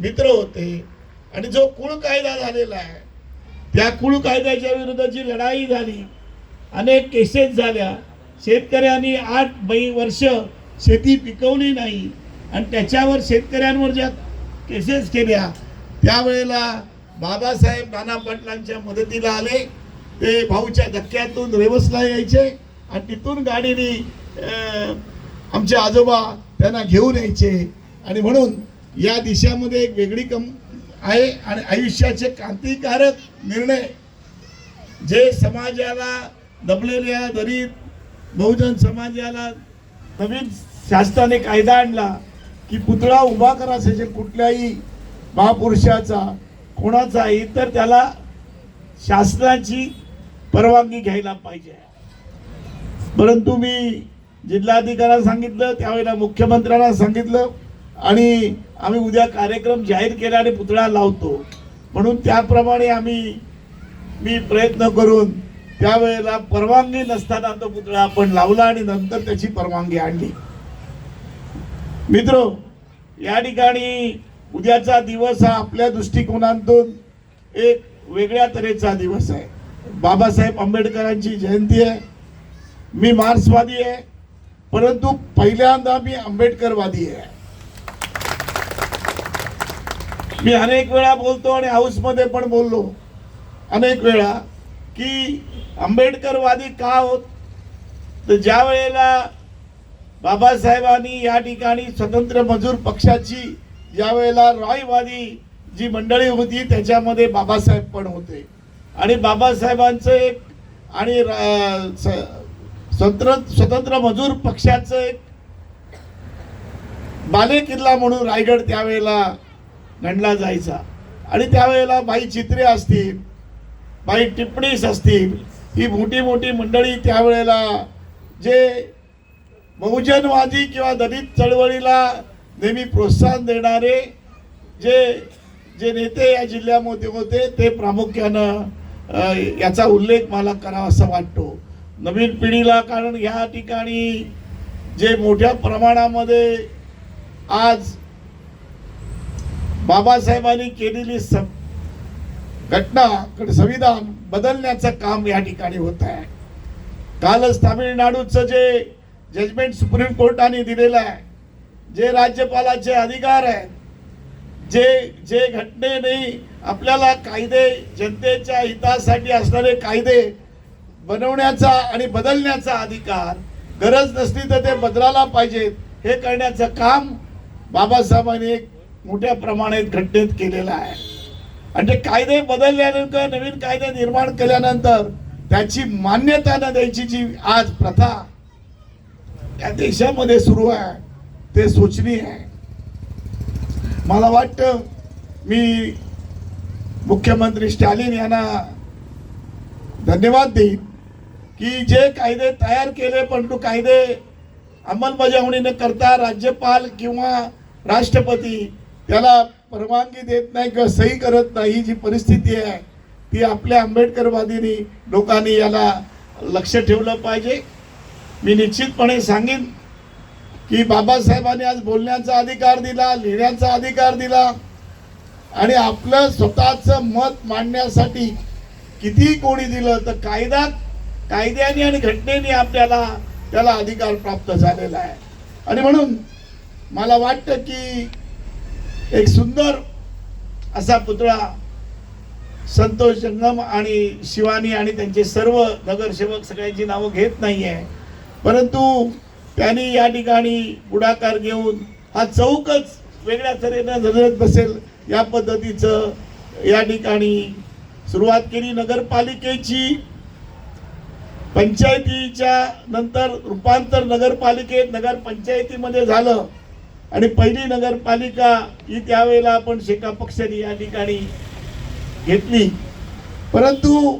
मित्र होते. आणि जो कुळ कायदा झालेला आहे त्या कुळ कायद्याच्या विरुद्धची लढाई झाली. अनेक केसेस झाल्या. शेतकऱ्यांनी आठ बै वर्ष शेती पिकवली नाही. आणि त्याच्यावर शेतकऱ्यांवर ज्या केसेस केल्या त्यावेळेला बाबासाहेब नाना पाटलांच्या मदतीला आले. ते भाऊच्या धक्क्यातून रेवसला यायचे आणि तिथून गाडीने आमचे आजोबा त्यांना घेऊन यायचे. आणि म्हणून या दिशामध्ये एक वेगळी कम आहे आणि आयुष्याचे क्रांतिकारक निर्णय जे समाजाला दबलेल्या दरीत बहुजन समाजाला नवीन शासनाने कायदा आणला की पुतळा उभा करा जे कुठल्याही महापुरुषाचा कोणाचाही तर त्याला शासनाची परवानगी घ्यायला पाहिजे. परंतु मी जिल्हाधिकाऱ्यांना सांगितलं त्यावेळेला मुख्यमंत्र्यांना सांगितलं आणि आम्ही उद्या कार्यक्रम जाहीर केला आणि पुतळा लावतो. म्हणून त्याप्रमाणे आम्ही मी प्रयत्न करून त्यावेळेला परवानगी नसताना तो पुतळा आपण लावला आणि नंतर त्याची परवानगी आणली. मित्र या ठिकाणी उद्याचा दिवस हा आपल्या दृष्टिकोनातून एक वेगळ्या तऱ्हेचा दिवस आहे. बाबासाहेब आंबेडकरांची जयंती आहे. मी मार्क्सवादी आहे. परंतु पहिल्यांदा मी आंबेडकरवादी आहे. मी अनेक वेळा बोलतो आणि हाऊसमध्ये पण बोललो. अनेक वेळा की आंबेडकरवादी का होत? तर ज्या वेळेला बाबासाहेबांनी या ठिकाणी स्वतंत्र मजूर पक्षाची ज्या वेळेला रॉयवादी जी मंडळी होती त्याच्यामध्ये बाबासाहेब पण होते. आणि बाबासाहेबांचं एक आणि स्वतंत्र स्वतंत्र मजूर पक्षाचं एक बाले किल्ला म्हणून रायगड त्यावेळेला गणला जायचा. आणि त्यावेळेला बाई चित्रे असतील बाई टिप्पणीस असतील ही मोठी मोठी मंडळी त्यावेळेला जे बहुजनवादी किंवा दलित चळवळीला नेहमी प्रोत्साहन देणारे जे जे नेते या जिल्ह्यामध्ये होते ते प्रामुख्यानं याचा उल्लेख मला करावा असा वाटतो. नवीन पिढीला कारण ह्या ठिकाणी जे मोठ्या प्रमाणामध्ये आज बाबासाहेबांनी केलेली स घटना संविधान बदलण्याचं काम या ठिकाणी होत आहे. कालच तामिळनाडूचं जे जजमेंट सुप्रीम कोर्टाने दिलेलं आहे जे राज्यपालाचे अधिकार आहेत जे जे घटनेने आपल्याला कायदे जनतेच्या हितासाठी असणारे कायदे बनवण्याचा आणि बदलण्याचा अधिकार गरज नसली तर ते बदलायला पाहिजेत हे करण्याचं काम बाबासाहेबांनी एक मोठ्या प्रमाणात घटनेत केलेला आहे. आणि ते कायदे बदलल्यानंतर नवीन कायदे निर्माण केल्यानंतर त्याची मान्यता न द्यायची जी आज प्रथा त्या देशामध्ये सुरू आहे ते सोचनीय आहे. मला वाटतं मी मुख्यमंत्री स्टॅलिन यांना धन्यवाद देईन की जे कायदे तयार केले परंतु कायदे अंमलबजावणी न करता राज्यपाल किंवा राष्ट्रपती त्याला परवानगी देत नाही किंवा सही करत नाही ही जी परिस्थिती आहे ती आपल्या आंबेडकरवादीनी लोकांनी याला लक्ष ठेवलं पाहिजे. मी निश्चितपणे सांगेन की बाबासाहेबांनी आज बोलण्याचा अधिकार दिला लिहिण्याचा अधिकार दिला आणि आपलं स्वतःचं मत मांडण्यासाठी किती कोणी दिलं तर कायदा कायद्याने आणि घटनेने आपल्याला त्याला अधिकार प्राप्त झालेला आहे. आणि म्हणून मला वाटतं की एक सुंदर असा पुतळा संतोष जंगम आणि शिवानी आणि त्यांचे सर्व नगरसेवक सगळ्यांची नावं घेत नाही आहे परंतु त्यांनी या ठिकाणी पुढाकार घेऊन हा चौकच वेगळ्या तऱ्हेनं नजरेत बसेल या पद्धतीचं या ठिकाणी सुरुवात केली. नगरपालिकेची पंचायतीच्या नंतर रूपांतर नगरपालिकेत नगरपंचायतीमध्ये झालं. आणि पहिली नगरपालिका ही त्यावेळेला आपण शेका पक्षाने या ठिकाणी घेतली. परंतु